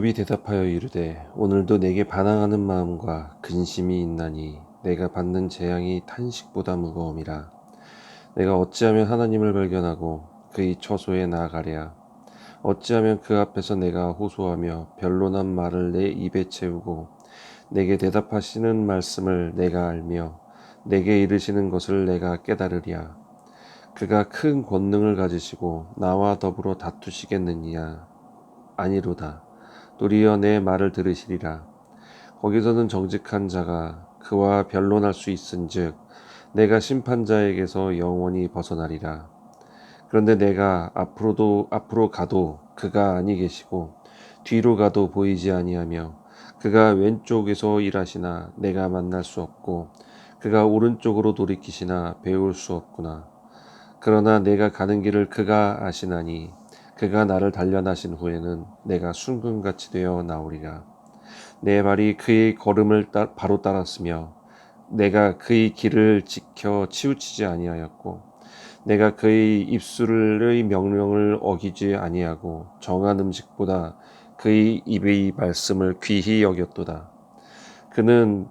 욥이 대답하여 이르되 오늘도 내게 반항하는 마음과 근심이 있나니 내가 받는 재앙이 탄식보다 무거움이라. 내가 어찌하면 하나님을 발견하고 그의 처소에 나아가랴. 어찌하면 그 앞에서 내가 호소하며 변론한 말을 내 입에 채우고 내게 대답하시는 말씀을 내가 알며 내게 이르시는 것을 내가 깨달으랴. 그가 큰 권능을 가지시고 나와 더불어 다투시겠느냐? 아니로다 도리어 내 말을 들으시리라. 거기서는 정직한 자가 그와 변론할 수 있은즉 내가 심판자에게서 영원히 벗어나리라. 그런데 내가 앞으로도 앞으로 가도 그가 아니 계시고 뒤로 가도 보이지 아니하며 그가 왼쪽에서 일하시나 내가 만날 수 없고 그가 오른쪽으로 돌이키시나 배울 수 없구나. 그러나 내가 가는 길을 그가 아시나니 그가 나를 단련하신 후에는 내가 순금같이 되어 나오리라. 내 발이 그의 걸음을 따, 바로 따랐으며 내가 그의 길을 지켜 치우치지 아니하였고 내가 그의 입술의 명령을 어기지 아니하고 정한 음식보다 그의 입의 말씀을 귀히 여겼도다. 그는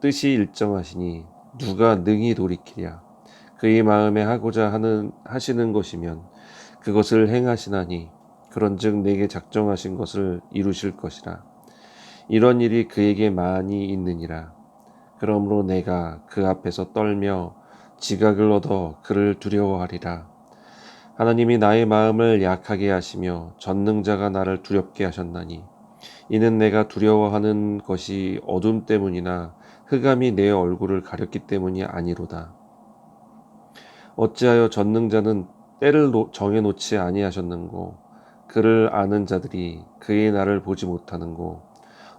뜻이 일정하시니 누가 능히 돌이키랴. 그의 마음에 하고자 하는 하시는 것이면 그것을 행하시나니 그런즉 내게 작정하신 것을 이루실 것이라. 이런 일이 그에게 많이 있느니라. 그러므로 내가 그 앞에서 떨며 지각을 얻어 그를 두려워하리라. 하나님이 나의 마음을 약하게 하시며 전능자가 나를 두렵게 하셨나니 이는 내가 두려워하는 것이 어둠 때문이나 흑암이 내 얼굴을 가렸기 때문이 아니로다. 어찌하여 전능자는 때를 정해놓지 아니하셨는고 그를 아는 자들이 그의 날을 보지 못하는고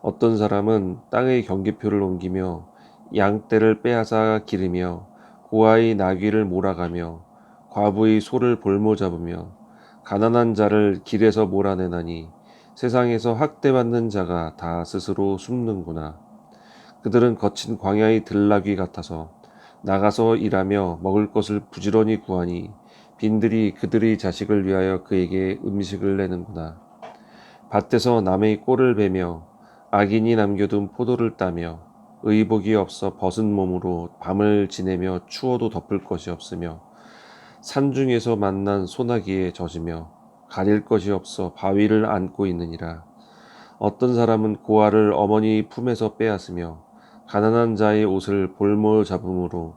어떤 사람은 땅의 경계표를 옮기며 양 떼를 빼앗아 기르며 고아의 나귀를 몰아가며 과부의 소를 볼모 잡으며 가난한 자를 길에서 몰아내나니 세상에서 학대받는 자가 다 스스로 숨는구나. 그들은 거친 광야의 들나귀 같아서 나가서 일하며 먹을 것을 부지런히 구하니 빈들이 그들의 자식을 위하여 그에게 음식을 내는구나. 밭에서 남의 꼴을 베며 악인이 남겨둔 포도를 따며 의복이 없어 벗은 몸으로 밤을 지내며 추워도 덮을 것이 없으며 산중에서 만난 소나기에 젖으며 가릴 것이 없어 바위를 안고 있느니라. 어떤 사람은 고아를 어머니 품에서 빼앗으며 가난한 자의 옷을 볼모 잡음으로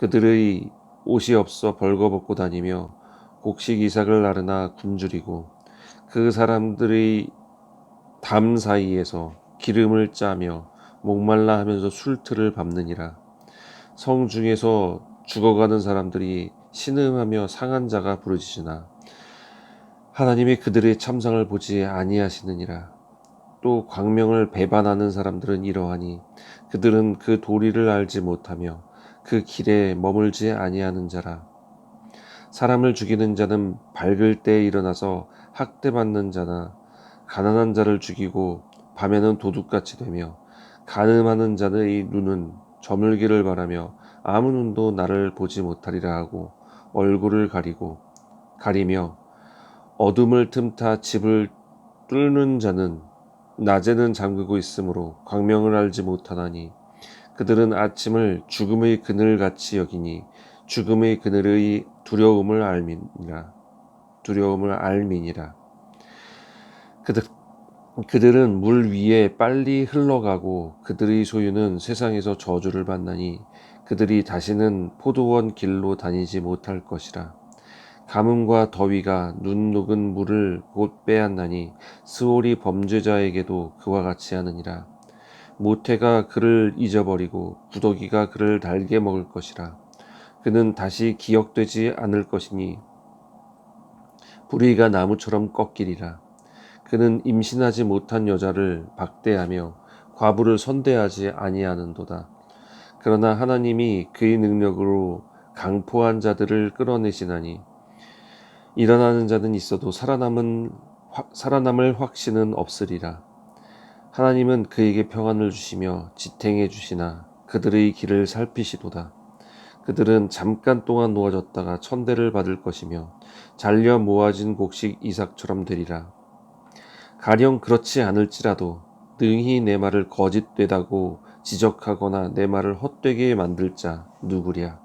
그들의 옷이 없어 벌거벗고 다니며 곡식 이삭을 나르나 굶주리고 그 사람들의 담 사이에서 기름을 짜며 목말라 하면서 술틀을 밟느니라. 성 중에서 죽어가는 사람들이 신음하며 상한 자가 부르짖으나 하나님이 그들의 참상을 보지 아니하시느니라. 또 광명을 배반하는 사람들은 이러하니 그들은 그 도리를 알지 못하며 그 길에 머물지 아니하는 자라. 사람을 죽이는 자는 밝을 때에 일어나서 학대받는 자나 가난한 자를 죽이고 밤에는 도둑같이 되며 가늠하는 자의 눈은 저물기를 바라며 아무 눈도 나를 보지 못하리라 하고 얼굴을 가리고 가리며 어둠을 틈타 집을 뚫는 자는 낮에는 잠그고 있으므로 광명을 알지 못하나니 그들은 아침을 죽음의 그늘같이 여기니 죽음의 그늘의 두려움을 알미니라. 두려움을 알미니라. 그들, 그들은 물 위에 빨리 흘러가고 그들의 소유는 세상에서 저주를 받나니 그들이 다시는 포도원 길로 다니지 못할 것이라. 가뭄과 더위가 눈 녹은 물을 곧 빼앗나니 스올이 범죄자에게도 그와 같이 하느니라. 모태가 그를 잊어버리고 구더기가 그를 달게 먹을 것이라. 그는 다시 기억되지 않을 것이니 불의가 나무처럼 꺾이리라. 그는 임신하지 못한 여자를 박대하며 과부를 선대하지 아니하는도다. 그러나 하나님이 그의 능력으로 강포한 자들을 끌어내시나니 일어나는 자는 있어도 살아남은 살아남을 확신은 없으리라. 하나님은 그에게 평안을 주시며 지탱해 주시나 그들의 길을 살피시도다. 그들은 잠깐 동안 놓아졌다가 천대를 받을 것이며 잘려 모아진 곡식 이삭처럼 되리라. 가령 그렇지 않을지라도 능히 내 말을 거짓되다고 지적하거나 내 말을 헛되게 만들 자 누구랴.